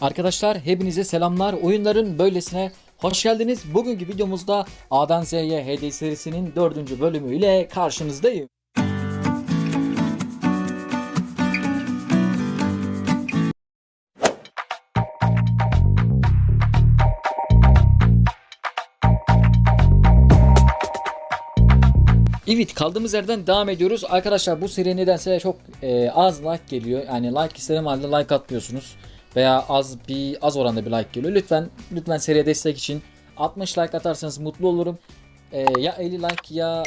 Arkadaşlar hepinize selamlar. Oyunların böylesine hoş geldiniz. Bugünkü videomuzda A'dan Z'ye HD serisinin 4. bölümüyle karşınızdayım. Evet kaldığımız yerden devam ediyoruz. Arkadaşlar bu seri nedense çok e, az like geliyor. Yani like istediğim halde like atmıyorsunuz. Veya az bir az oranda bir like geliyor. Lütfen lütfen seriye destek için 60 like atarsanız mutlu olurum. E, ya 50 like ya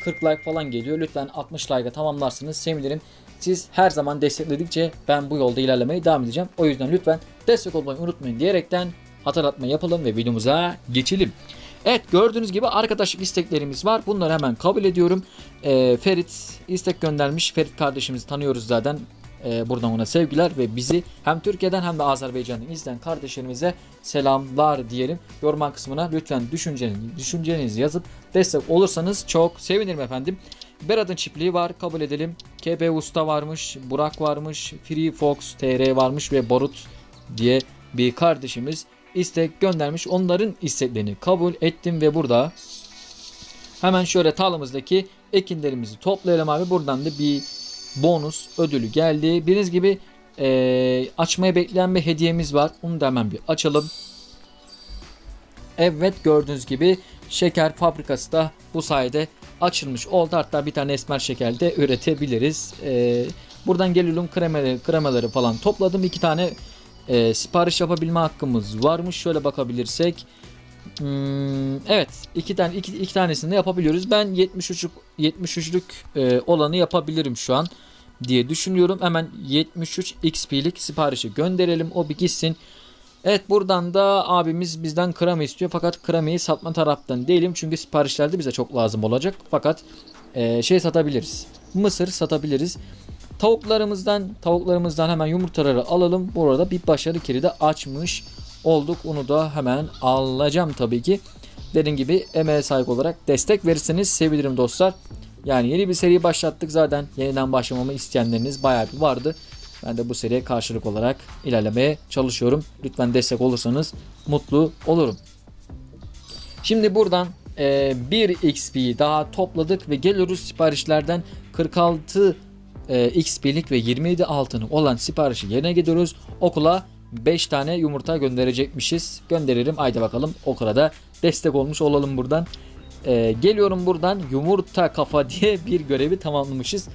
40 like falan geliyor. Lütfen 60 like'a tamamlarsınız sevinirim. Siz her zaman destekledikçe ben bu yolda ilerlemeye devam edeceğim. O yüzden lütfen destek olmayı unutmayın diyerekten hatırlatma yapalım ve videomuza geçelim. Evet gördüğünüz gibi arkadaşlık isteklerimiz var. Bunları hemen kabul ediyorum. Ee, Ferit istek göndermiş. Ferit kardeşimizi tanıyoruz zaten. Ee, buradan ona sevgiler ve bizi hem Türkiye'den hem de Azerbaycan'dan izleyen kardeşlerimize selamlar diyelim. Yoruma kısmına lütfen düşüncenizi, düşüncenizi yazıp destek olursanız çok sevinirim efendim. Berat'ın çiftliği var kabul edelim. KB Usta varmış, Burak varmış, Free Fox TR varmış ve Barut diye bir kardeşimiz istek göndermiş. Onların isteklerini kabul ettim ve burada hemen şöyle tarlamızdaki ekinlerimizi toplayalım abi. Buradan da bir bonus ödülü geldi. Bildiğiniz gibi eee açmayı bekleyen bir hediyemiz var. Onu da hemen bir açalım. Evet gördüğünüz gibi şeker fabrikası da bu sayede açılmış oldu. Hatta bir tane esmer şeker de üretebiliriz. Eee, buradan geliyorum kremaları, kremaları falan topladım. İki tane e, sipariş yapabilme hakkımız varmış. Şöyle bakabilirsek. Hmm, evet iki tane iki, iki tanesini de yapabiliyoruz. Ben 73 73'lük e, olanı yapabilirim şu an diye düşünüyorum. Hemen 73 XP'lik siparişi gönderelim. O bir gitsin. Evet buradan da abimiz bizden krema istiyor. Fakat kremayı satma taraftan değilim. Çünkü siparişlerde bize çok lazım olacak. Fakat e, şey satabiliriz. Mısır satabiliriz. Tavuklarımızdan tavuklarımızdan hemen yumurtaları alalım. Bu arada bir başarı kilidi açmış olduk. Onu da hemen alacağım tabii ki. Dediğim gibi emeğe saygı olarak destek verirseniz sevinirim dostlar. Yani yeni bir seri başlattık zaten. Yeniden başlamamı isteyenleriniz bayağı bir vardı. Ben de bu seriye karşılık olarak ilerlemeye çalışıyorum. Lütfen destek olursanız mutlu olurum. Şimdi buradan e, 1 XP daha topladık ve geliyoruz siparişlerden 46 e, XP'lik ve 27 altını olan siparişi yerine gidiyoruz. Okula 5 tane yumurta gönderecekmişiz. Gönderirim. Haydi bakalım okula da destek olmuş olalım buradan. E, geliyorum buradan yumurta kafa diye bir görevi tamamlamışız.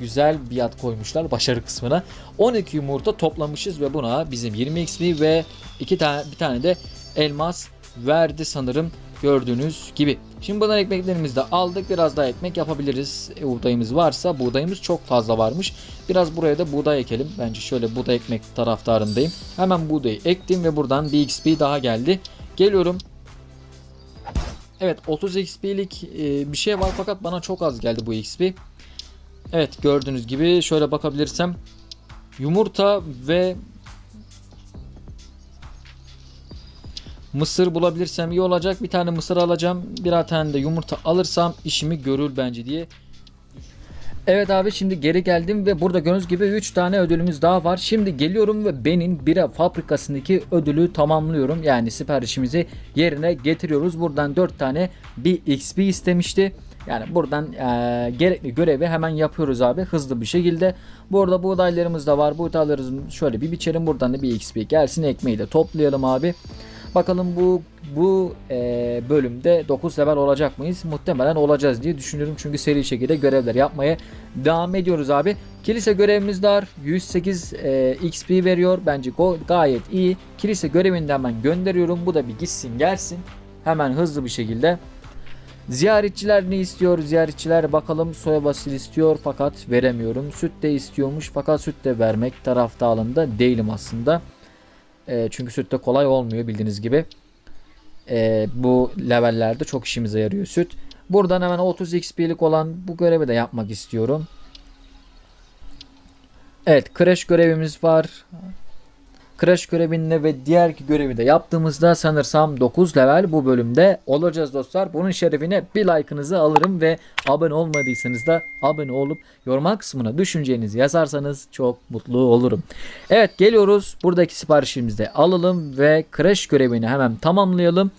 Güzel bir ad koymuşlar başarı kısmına. 12 yumurta toplamışız ve buna bizim 20 XP ve iki tane bir tane de elmas verdi sanırım gördüğünüz gibi. Şimdi bundan ekmeklerimizi de aldık. Biraz daha ekmek yapabiliriz. E, buğdayımız varsa buğdayımız çok fazla varmış. Biraz buraya da buğday ekelim. Bence şöyle buğday ekmek taraftarındayım. Hemen buğdayı ektim ve buradan bir XP daha geldi. Geliyorum. Evet 30 XP'lik e, bir şey var fakat bana çok az geldi bu XP. Evet gördüğünüz gibi şöyle bakabilirsem yumurta ve Mısır bulabilirsem iyi olacak. Bir tane mısır alacağım. Birer tane de yumurta alırsam işimi görür bence diye. Evet abi şimdi geri geldim ve burada gördüğünüz gibi 3 tane ödülümüz daha var. Şimdi geliyorum ve benim bira fabrikasındaki ödülü tamamlıyorum. Yani siparişimizi yerine getiriyoruz. Buradan 4 tane bir XP istemişti. Yani buradan e, gerekli görevi hemen yapıyoruz abi hızlı bir şekilde. Bu arada buğdaylarımız da var. Buğdaylarımızı şöyle bir biçelim. Buradan da bir XP gelsin. Ekmeği de toplayalım abi. Bakalım bu bu e, bölümde 9 level olacak mıyız? Muhtemelen olacağız diye düşünüyorum. Çünkü seri şekilde görevler yapmaya devam ediyoruz abi. Kilise görevimiz var. 108 e, XP veriyor. Bence gayet iyi. Kilise görevini hemen gönderiyorum. Bu da bir gitsin gelsin. Hemen hızlı bir şekilde. Ziyaretçiler ne istiyor? Ziyaretçiler bakalım soya basil istiyor fakat veremiyorum. Süt de istiyormuş fakat süt de vermek taraftarında değilim aslında. E, çünkü sütte kolay olmuyor bildiğiniz gibi. E, bu levellerde çok işimize yarıyor süt. Buradan hemen 30 XP'lik olan bu görevi de yapmak istiyorum. Evet crash görevimiz var. Crash görevinde ve diğer iki görevi de yaptığımızda sanırsam 9 level bu bölümde olacağız dostlar. Bunun şerefine bir like'ınızı alırım ve abone olmadıysanız da abone olup yorumlar kısmına düşüncenizi yazarsanız çok mutlu olurum. Evet geliyoruz. Buradaki siparişimizi de alalım ve Crash görevini hemen tamamlayalım.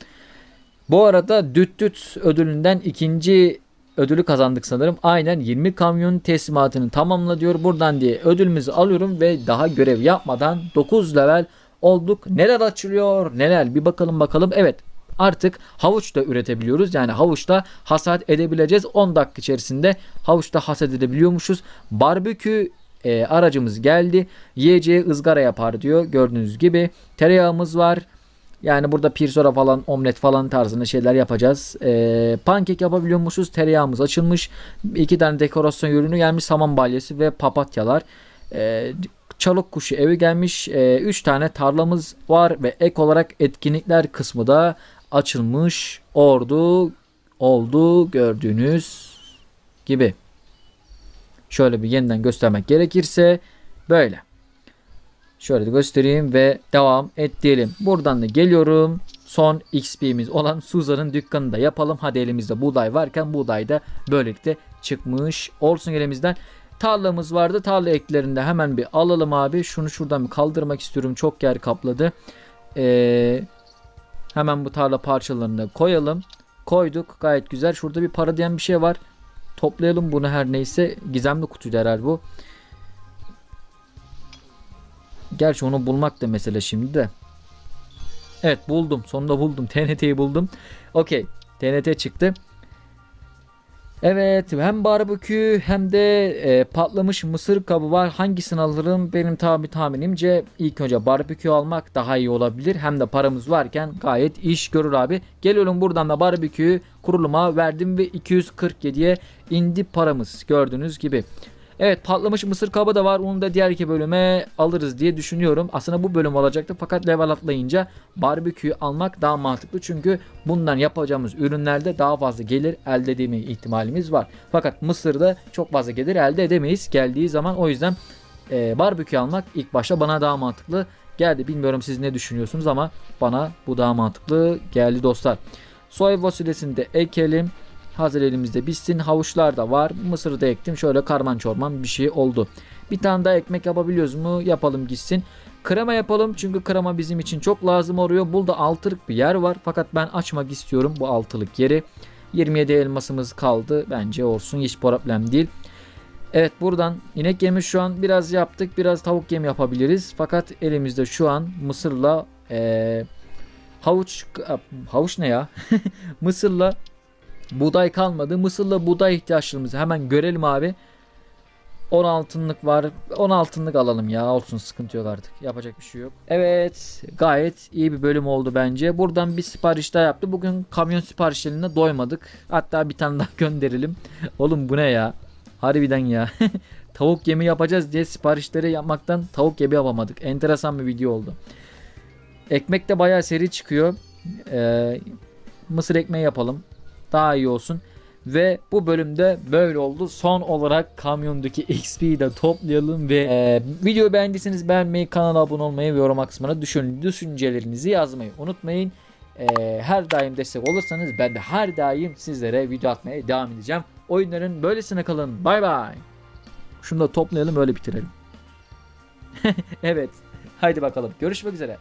Bu arada düt düt ödülünden ikinci ödülü kazandık sanırım. Aynen 20 kamyon teslimatını tamamla diyor. Buradan diye ödülümüzü alıyorum ve daha görev yapmadan 9 level olduk. Neler açılıyor neler bir bakalım bakalım. Evet artık havuç da üretebiliyoruz. Yani havuçta hasat edebileceğiz. 10 dakika içerisinde havuçta hasat edebiliyormuşuz. Barbekü e, aracımız geldi. Yiyeceği ızgara yapar diyor. Gördüğünüz gibi tereyağımız var. Yani burada pirzola falan omlet falan tarzında şeyler yapacağız. Ee, pankek yapabiliyormuşuz. Tereyağımız açılmış. İki tane dekorasyon ürünü gelmiş. Saman balyası ve papatyalar. Ee, çalık kuşu evi gelmiş. Ee, üç tane tarlamız var ve ek olarak etkinlikler kısmı da açılmış. Ordu oldu gördüğünüz gibi. Şöyle bir yeniden göstermek gerekirse böyle. Şöyle göstereyim ve devam et diyelim. Buradan da geliyorum. Son XP'miz olan Suzan'ın dükkanını da yapalım. Hadi elimizde buğday varken buğday da böylelikle çıkmış olsun elimizden. Tarlamız vardı. Tarla eklerinde hemen bir alalım abi. Şunu şuradan bir kaldırmak istiyorum. Çok yer kapladı. Ee, hemen bu tarla parçalarını da koyalım. Koyduk. Gayet güzel. Şurada bir para diyen bir şey var. Toplayalım bunu her neyse. Gizemli kutuydu herhalde bu. Gerçi onu bulmak da mesele şimdi de. Evet buldum. Sonunda buldum. TNT'yi buldum. Okey. TNT çıktı. Evet hem barbekü hem de e, patlamış mısır kabı var. Hangisini alırım? Benim tabi tahminimce ilk önce barbekü almak daha iyi olabilir. Hem de paramız varken gayet iş görür abi. Geliyorum buradan da barbeküyü kuruluma verdim ve 247'ye indi paramız gördüğünüz gibi. Evet patlamış mısır kabı da var. Onu da diğer iki bölüme alırız diye düşünüyorum. Aslında bu bölüm olacaktı fakat level atlayınca barbekü almak daha mantıklı. Çünkü bundan yapacağımız ürünlerde daha fazla gelir elde edeme ihtimalimiz var. Fakat mısırda çok fazla gelir elde edemeyiz geldiği zaman. O yüzden e, barbekü almak ilk başta bana daha mantıklı geldi. Bilmiyorum siz ne düşünüyorsunuz ama bana bu daha mantıklı geldi dostlar. Soy fasulyesini de ekelim. Hazır elimizde bitsin. Havuçlar da var. Mısırı da ektim. Şöyle karman çorman bir şey oldu. Bir tane daha ekmek yapabiliyoruz mu? Yapalım gitsin. Krema yapalım çünkü krema bizim için çok lazım oluyor. Burada altılık bir yer var. Fakat ben açmak istiyorum bu altılık yeri. 27 elmasımız kaldı. Bence olsun hiç problem değil. Evet buradan inek yemi şu an biraz yaptık. Biraz tavuk yemi yapabiliriz. Fakat elimizde şu an mısırla eee, havuç havuç ne ya? mısırla Buğday kalmadı. Mısırla buğday ihtiyaçlarımızı hemen görelim abi. 10 altınlık var. 10 altınlık alalım ya. Olsun sıkıntı yok artık. Yapacak bir şey yok. Evet. Gayet iyi bir bölüm oldu bence. Buradan bir sipariş daha yaptı. Bugün kamyon siparişlerine doymadık. Hatta bir tane daha gönderelim. Oğlum bu ne ya? Harbiden ya. tavuk yemi yapacağız diye siparişleri yapmaktan tavuk yemi yapamadık. Enteresan bir video oldu. Ekmek de bayağı seri çıkıyor. Ee, mısır ekmeği yapalım daha iyi olsun. Ve bu bölümde böyle oldu. Son olarak kamyondaki XP'yi de toplayalım ve e, videoyu beğendiyseniz beğenmeyi, kanala abone olmayı ve yorum kısmına düşün, düşüncelerinizi yazmayı unutmayın. E, her daim destek olursanız ben de her daim sizlere video atmaya devam edeceğim. Oyunların böylesine kalın. Bay bay. Şunu da toplayalım öyle bitirelim. evet. Haydi bakalım. Görüşmek üzere.